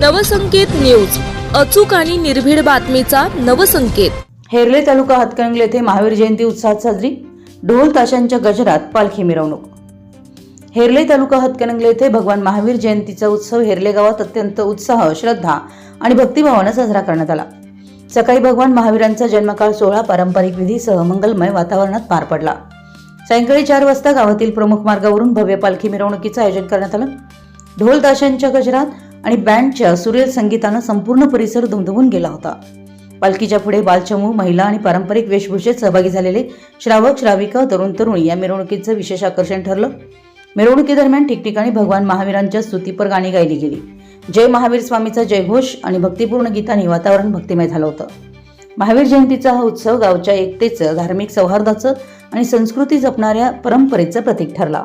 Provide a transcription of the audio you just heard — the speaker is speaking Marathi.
नवसंकेत न्यूज. अचूक आणि निर्भीड बातमीचा नवसंकेत. हेरले तालुका हातकणंगले येथे महावीर जयंती उत्साहात साजरी. ढोल ताशांच्या गजरात पालखी मिरवणूक. हेरले तालुका हतकणंगले येथे भगवान महावीर जयंतीचा उत्सव हेरले गावात अत्यंत उत्साह श्रद्धा आणि भक्तिभावानं साजरा करण्यात आला. सकाळी भगवान महावीरांचा जन्मकाळ सोहळा पारंपरिक विधीसह मंगलमय वातावरणात पार पडला. सायंकाळी चार वाजता गावातील प्रमुख मार्गावरून भव्य पालखी मिरवणुकीचं आयोजन करण्यात आलं. ढोल ताशांच्या गजरात आणि बँडच्या सुरेल संगीतानं संपूर्ण परिसर दुमदुमून गेला होता. पालखीच्या पुढे बालचमू महिला आणि पारंपरिक वेशभूषेत सहभागी झालेले श्रावक श्राविका तरुण तरुणी या मिरवणुकीचं विशेष आकर्षण ठरलं. मिरवणुकीदरम्यान ठिकठिकाणी भगवान महावीरांच्या स्तुतीपर गाणी गायली गेली. जय महावीर स्वामीचा जयघोष आणि भक्तिपूर्ण गीतांनी वातावरण भक्तिमय झालं होतं. महावीर जयंतीचा हा उत्सव गावच्या एकतेचं धार्मिक सौहार्दाचं आणि संस्कृती जपणाऱ्या परंपरेचं प्रतीक ठरला.